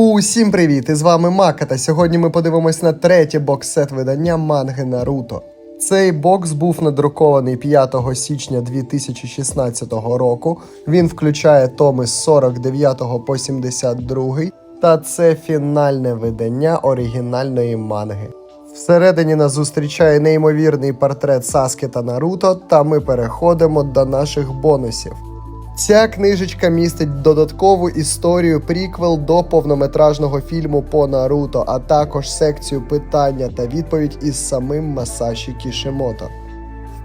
Усім привіт! І з вами Мака, та сьогодні ми подивимось на третє бокс-сет видання манги Наруто. Цей бокс був надрукований 5 січня 2016 року. Він включає томи з 49 по 72, та це фінальне видання оригінальної манги. Всередині нас зустрічає неймовірний портрет Саски та Наруто, та ми переходимо до наших бонусів. Ця книжечка містить додаткову історію приквел до повнометражного фільму по Наруто, а також секцію питання та відповідь із самим Масаші Кішимото.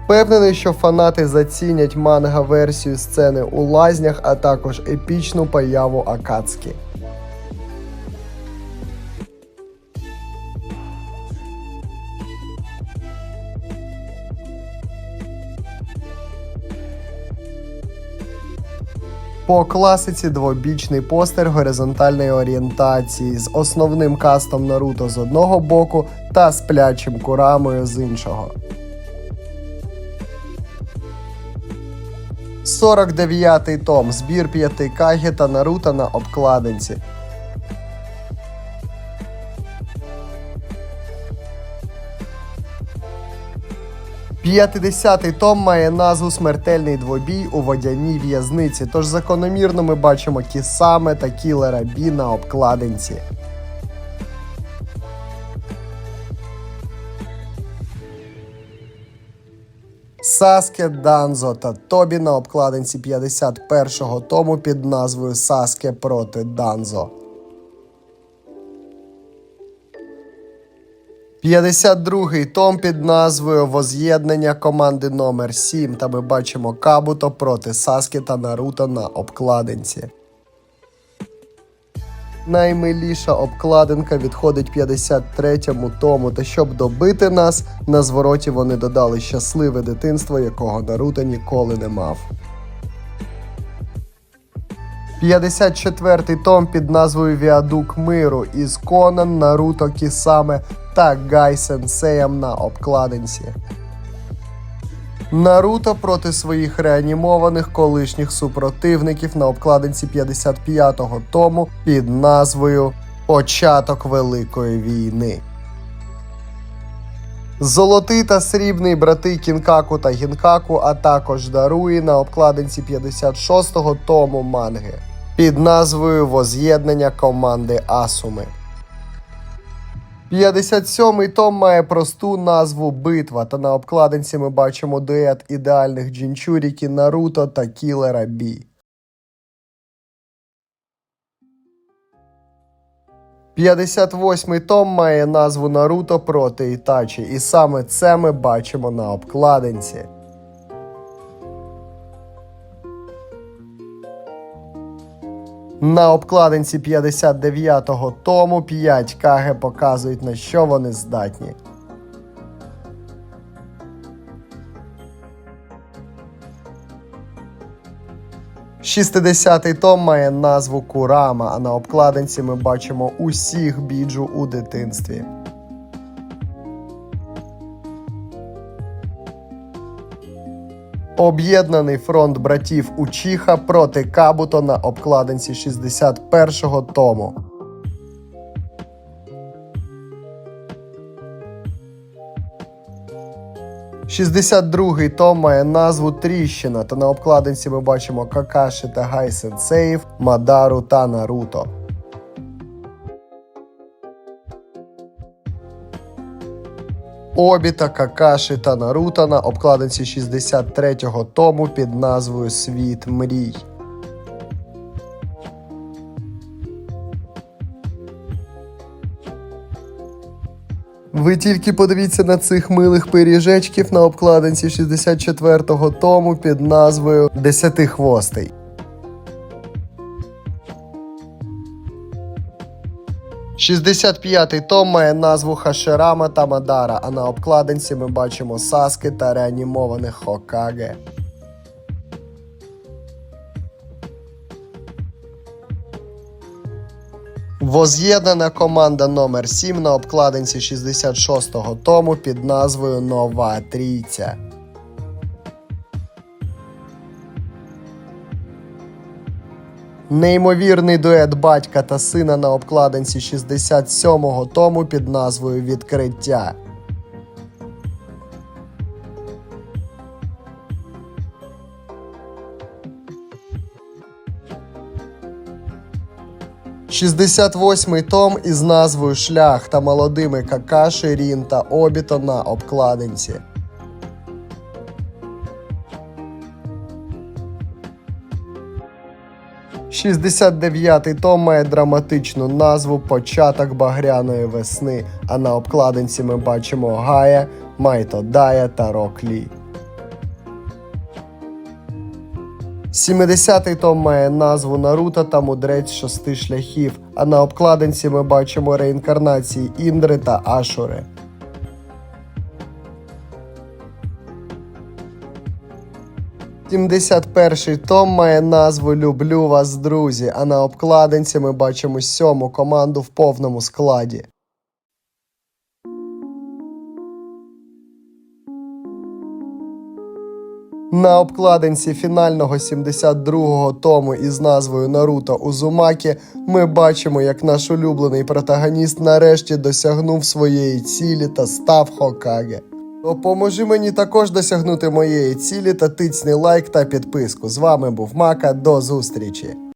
Впевнений, що фанати зацінять манга-версію сцени у лазнях, а також епічну появу Акацкі. По класиці двобічний постер горизонтальної орієнтації з основним кастом Наруто з одного боку та сплячим курамою з іншого. 49-й том збір п'яти Кагі та Наруто на обкладинці. П'ятидесятий том має назву Смертельний двобій у водяній в'язниці, тож закономірно ми бачимо Кісаме та Кілера Бі на обкладинці. Саске Данзо та Тобі на обкладинці 51-го тому під назвою Саске проти Данзо. 52-й том під назвою Воз'єднання команди номер 7 та ми бачимо Кабуто проти Саскі та Наруто на обкладинці. Наймиліша обкладинка відходить 53-му тому, та щоб добити нас, на звороті вони додали щасливе дитинство, якого Наруто ніколи не мав. 54-й том під назвою Віадук миру із Конан, Наруто Кісаме та Гай Сенсеєм на обкладинці. Наруто проти своїх реанімованих колишніх супротивників на обкладинці 55-го тому під назвою Початок Великої війни. Золотий та срібний брати Кінкаку та Гінкаку, а також Даруї на обкладинці 56-го тому манги під назвою Воз'єднання команди Асуми. 57-й том має просту назву Битва, та на обкладинці ми бачимо дует ідеальних джінчуріки Наруто та Кілера Бі. 58-й том має назву Наруто проти Ітачі, і саме це ми бачимо на обкладинці. На обкладинці 59-го тому 5 каги показують на що вони здатні. Шістидесятий том має назву Курама, а на обкладинці ми бачимо усіх біджу у дитинстві. Об'єднаний фронт братів Учіха проти Кабуто на обкладинці 61-го тому. Шістдесят другий том має назву Тріщина, та на обкладинці ми бачимо Какаші та Гай Сенсеїв, Мадару та Наруто. Обіта, Какаші та Наруто на обкладинці 63-го тому під назвою Світ мрій. Ви тільки подивіться на цих милих пиріжечків на обкладинці 64-го тому під назвою Десятихвостий. Шістдесят п'ятий том має назву Хаширама та Мадара, а на обкладинці ми бачимо Саски та реанімованих Хокаге. Воз'єднана команда номер 7 на обкладинці 66-го тому під назвою Нова Трійця. Неймовірний дует батька та сина на обкладинці 67-го тому під назвою Відкриття. Шістдесят восьмий том із назвою Шлях та молодими Какаші, Рін та Обіто на обкладинці. 69-й том має драматичну назву Початок багряної весни. А на обкладинці ми бачимо Гая, Майто Дая та Рок Лі. 70-й том має назву Наруто та Мудрець шести шляхів. А на обкладинці ми бачимо реінкарнації Індри та Ашури. Сімдесят перший том має назву Люблю вас, друзі. А на обкладинці ми бачимо сьому команду в повному складі. На обкладинці фінального 72-го тому із назвою Наруто Узумакі ми бачимо, як наш улюблений протагоніст нарешті досягнув своєї цілі та став Хокаге. Допоможи мені також досягнути моєї цілі та тицьни лайк та підписку. З вами був Мака. До зустрічі!